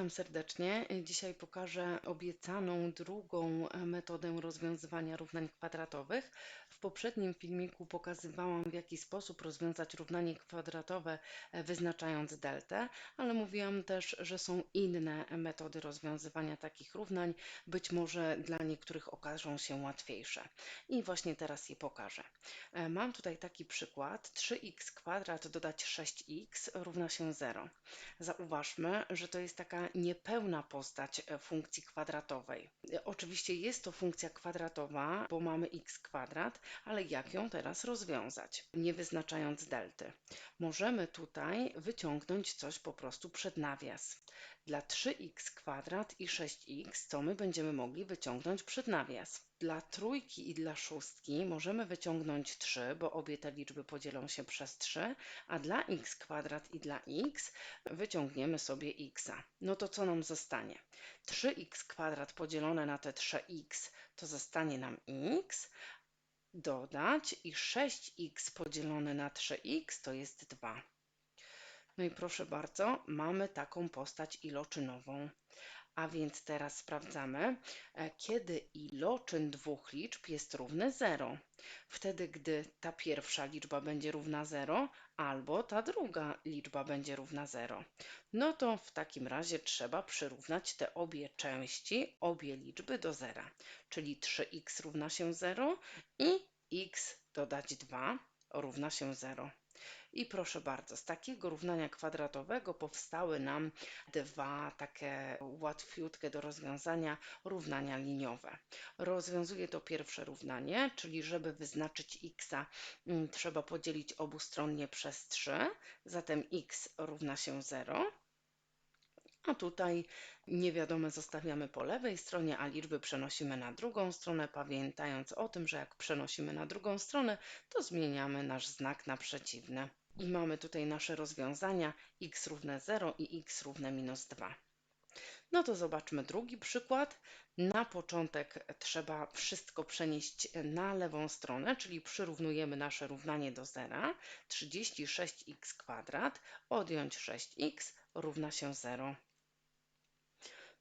Witam serdecznie. Dzisiaj pokażę obiecaną drugą metodę rozwiązywania równań kwadratowych. Poprzednim filmiku pokazywałam, w jaki sposób rozwiązać równanie kwadratowe wyznaczając deltę, ale mówiłam też, że są inne metody rozwiązywania takich równań. Być może dla niektórych okażą się łatwiejsze. I właśnie teraz je pokażę. Mam tutaj taki przykład. 3x kwadrat dodać 6x równa się 0. Zauważmy, że to jest taka niepełna postać e, funkcji kwadratowej. E, oczywiście jest to funkcja kwadratowa, bo mamy x kwadrat, ale jak ją teraz rozwiązać, nie wyznaczając delty? Możemy tutaj wyciągnąć coś po prostu przed nawias. Dla 3x kwadrat i 6x, co my będziemy mogli wyciągnąć przed nawias? Dla trójki i dla szóstki możemy wyciągnąć 3, bo obie te liczby podzielą się przez 3, a dla x kwadrat i dla x wyciągniemy sobie x. No to co nam zostanie? 3x kwadrat podzielone na te 3x to zostanie nam x, dodać i 6x podzielone na 3x to jest 2. No i proszę bardzo, mamy taką postać iloczynową. A więc teraz sprawdzamy, e, kiedy iloczyn dwóch liczb jest równy 0. Wtedy, gdy ta pierwsza liczba będzie równa 0, albo ta druga liczba będzie równa 0. No to w takim razie trzeba przyrównać te obie części, obie liczby do zera. Czyli 3x równa się 0 i x dodać 2 równa się 0. I proszę bardzo, z takiego równania kwadratowego powstały nam dwa takie łatwiutkie do rozwiązania równania liniowe. Rozwiązuję to pierwsze równanie, czyli żeby wyznaczyć x mm, trzeba podzielić obustronnie przez 3, zatem x równa się 0. A tutaj niewiadome zostawiamy po lewej stronie, a liczby przenosimy na drugą stronę, pamiętając o tym, że jak przenosimy na drugą stronę, to zmieniamy nasz znak na przeciwny. I mamy tutaj nasze rozwiązania x równe 0 i x równe minus 2. No to zobaczmy drugi przykład. Na początek trzeba wszystko przenieść na lewą stronę, czyli przyrównujemy nasze równanie do zera. 36x kwadrat odjąć 6x równa się 0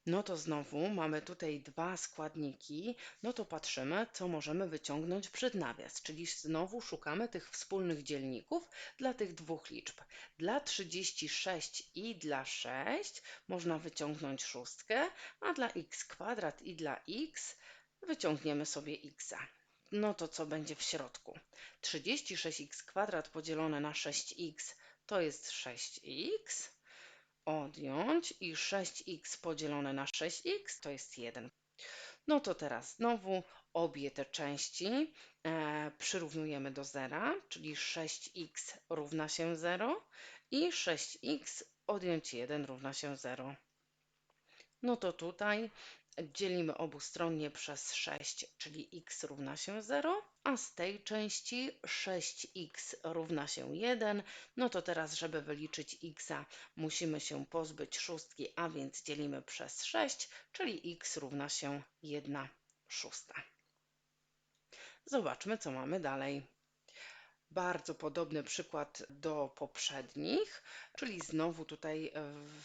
no to znowu mamy tutaj dwa składniki, no to patrzymy, co możemy wyciągnąć przed nawias, czyli znowu szukamy tych wspólnych dzielników dla tych dwóch liczb. Dla 36 i dla 6 można wyciągnąć szóstkę, a dla x kwadrat i dla x wyciągniemy sobie x. No to co będzie w środku? 36x kwadrat podzielone na 6x to jest 6x odjąć i 6x podzielone na 6x to jest 1. No to teraz znowu obie te części e, przyrównujemy do zera, czyli 6x równa się 0 i 6x odjąć 1 równa się 0. No to tutaj dzielimy obustronnie przez 6, czyli x równa się 0, a z tej części 6x równa się 1. No to teraz, żeby wyliczyć x, musimy się pozbyć szóstki, a więc dzielimy przez 6, czyli x równa się 1 szósta. Zobaczmy, co mamy dalej. Bardzo podobny przykład do poprzednich, czyli znowu tutaj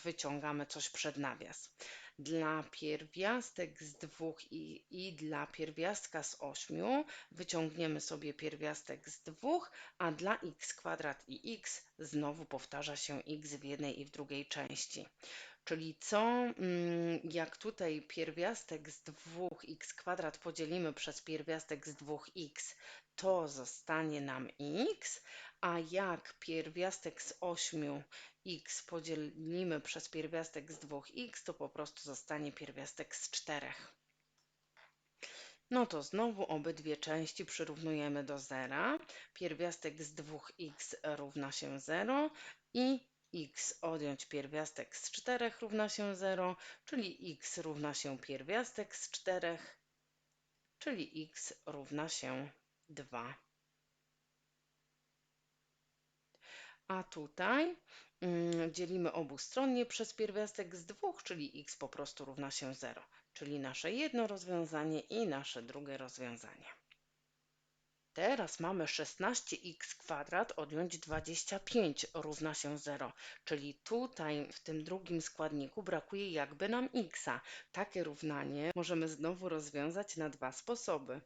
wyciągamy coś przed nawias dla pierwiastek z dwóch i, i dla pierwiastka z ośmiu wyciągniemy sobie pierwiastek z dwóch, a dla x kwadrat i x znowu powtarza się x w jednej i w drugiej części. Czyli co, mm, jak tutaj pierwiastek z 2x kwadrat podzielimy przez pierwiastek z 2x, to zostanie nam x, a jak pierwiastek z 8x podzielimy przez pierwiastek z 2x, to po prostu zostanie pierwiastek z 4. No to znowu obydwie części przyrównujemy do zera. Pierwiastek z 2x równa się 0 i x odjąć pierwiastek z 4 równa się 0, czyli x równa się pierwiastek z 4, czyli x równa się 2. A tutaj mm, dzielimy obustronnie przez pierwiastek z 2, czyli x po prostu równa się 0, czyli nasze jedno rozwiązanie i nasze drugie rozwiązanie. Teraz mamy 16x kwadrat odjąć 25 równa się 0, czyli tutaj w tym drugim składniku brakuje jakby nam x. Takie równanie możemy znowu rozwiązać na dwa sposoby.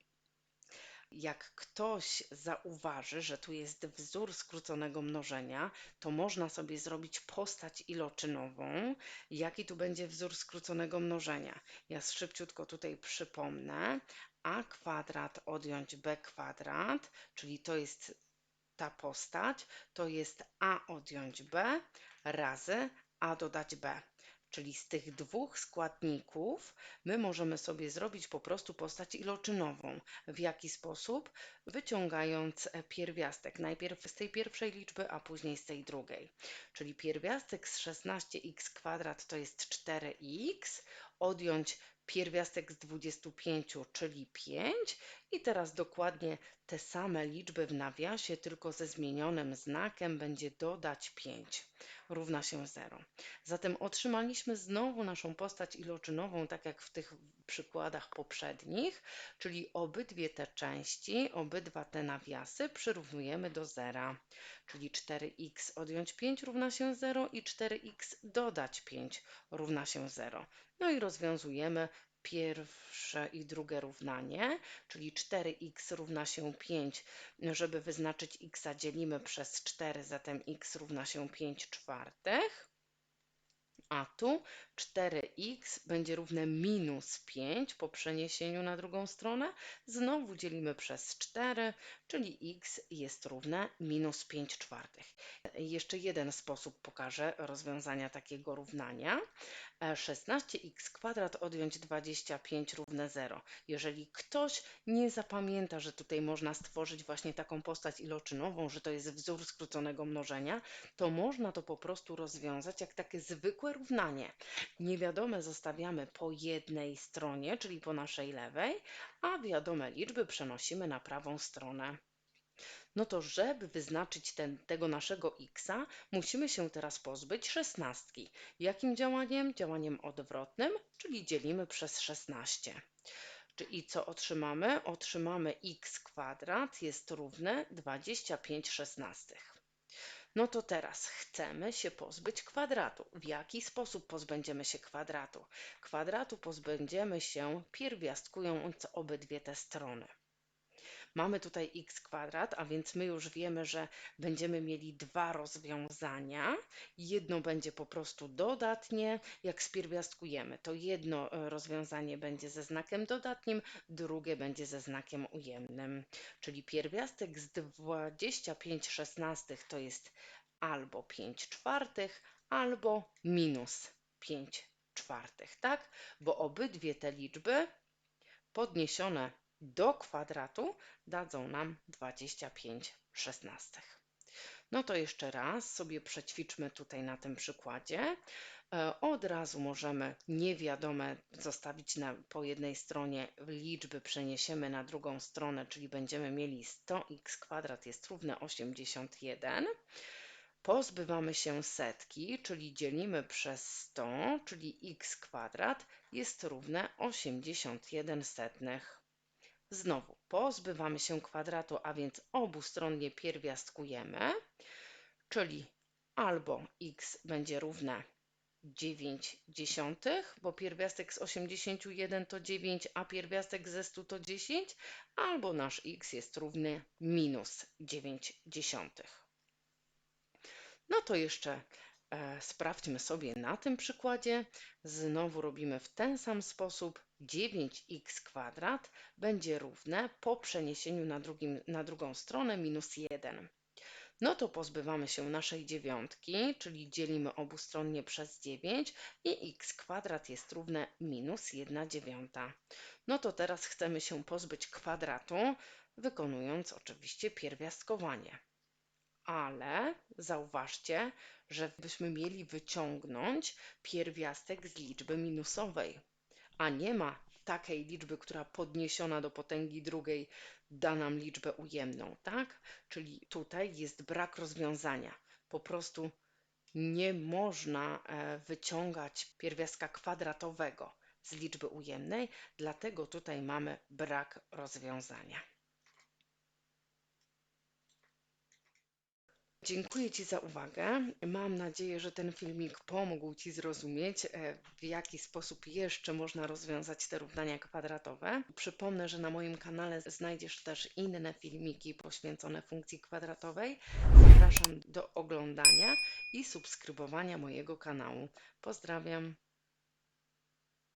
Jak ktoś zauważy, że tu jest wzór skróconego mnożenia, to można sobie zrobić postać iloczynową, jaki tu będzie wzór skróconego mnożenia. Ja szybciutko tutaj przypomnę. A kwadrat odjąć b kwadrat, czyli to jest ta postać, to jest a odjąć b razy a dodać b. Czyli z tych dwóch składników my możemy sobie zrobić po prostu postać iloczynową. W jaki sposób? Wyciągając pierwiastek. Najpierw z tej pierwszej liczby, a później z tej drugiej. Czyli pierwiastek z 16x kwadrat to jest 4x, odjąć pierwiastek z 25, czyli 5 i teraz dokładnie te same liczby w nawiasie, tylko ze zmienionym znakiem będzie dodać 5 równa się 0. Zatem otrzymaliśmy znowu naszą postać iloczynową, tak jak w tych przykładach poprzednich, czyli obydwie te części, obydwa te nawiasy przyrównujemy do zera, czyli 4x odjąć 5 równa się 0 i 4x dodać 5 równa się 0. No i rozwiązujemy pierwsze i drugie równanie, czyli 4x równa się 5. Żeby wyznaczyć x dzielimy przez 4, zatem x równa się 5 czwartych. A tu 4x będzie równe minus 5 po przeniesieniu na drugą stronę. Znowu dzielimy przez 4, czyli x jest równe minus 5 czwartych. Jeszcze jeden sposób pokażę rozwiązania takiego równania. 16x kwadrat odjąć 25 równe 0. Jeżeli ktoś nie zapamięta, że tutaj można stworzyć właśnie taką postać iloczynową, że to jest wzór skróconego mnożenia, to można to po prostu rozwiązać jak takie zwykłe równanie. Niewiadome zostawiamy po jednej stronie, czyli po naszej lewej, a wiadome liczby przenosimy na prawą stronę no to żeby wyznaczyć ten, tego naszego x, musimy się teraz pozbyć szesnastki. Jakim działaniem? Działaniem odwrotnym, czyli dzielimy przez 16. I co otrzymamy? Otrzymamy x kwadrat jest równe 25 szesnastych. No to teraz chcemy się pozbyć kwadratu. W jaki sposób pozbędziemy się kwadratu? Kwadratu pozbędziemy się pierwiastkując obydwie te strony. Mamy tutaj x kwadrat, a więc my już wiemy, że będziemy mieli dwa rozwiązania. Jedno będzie po prostu dodatnie, jak spierwiastkujemy. To jedno e, rozwiązanie będzie ze znakiem dodatnim, drugie będzie ze znakiem ujemnym. Czyli pierwiastek z 25 szesnastych to jest albo 5 czwartych, albo minus 5 czwartych, tak? Bo obydwie te liczby podniesione do kwadratu dadzą nam 25 szesnastych. No to jeszcze raz sobie przećwiczmy tutaj na tym przykładzie. E, od razu możemy niewiadome zostawić na, po jednej stronie, liczby przeniesiemy na drugą stronę, czyli będziemy mieli 100x kwadrat jest równe 81. Pozbywamy się setki, czyli dzielimy przez 100, czyli x kwadrat jest równe 81 setnych. Znowu pozbywamy się kwadratu, a więc obustronnie pierwiastkujemy, czyli albo x będzie równe 9 dziesiątych, bo pierwiastek z 81 to 9, a pierwiastek ze 100 to 10, albo nasz x jest równy minus 9 dziesiątych. No to jeszcze sprawdźmy sobie na tym przykładzie. Znowu robimy w ten sam sposób. 9x kwadrat będzie równe po przeniesieniu na, drugim, na drugą stronę minus 1. No to pozbywamy się naszej dziewiątki, czyli dzielimy obustronnie przez 9 i x kwadrat jest równe minus 1 dziewiąta. No to teraz chcemy się pozbyć kwadratu, wykonując oczywiście pierwiastkowanie. Ale zauważcie, że byśmy mieli wyciągnąć pierwiastek z liczby minusowej a nie ma takiej liczby, która podniesiona do potęgi drugiej da nam liczbę ujemną, tak? Czyli tutaj jest brak rozwiązania. Po prostu nie można e, wyciągać pierwiastka kwadratowego z liczby ujemnej, dlatego tutaj mamy brak rozwiązania. Dziękuję Ci za uwagę. Mam nadzieję, że ten filmik pomógł Ci zrozumieć, e, w jaki sposób jeszcze można rozwiązać te równania kwadratowe. Przypomnę, że na moim kanale znajdziesz też inne filmiki poświęcone funkcji kwadratowej. Zapraszam do oglądania i subskrybowania mojego kanału. Pozdrawiam.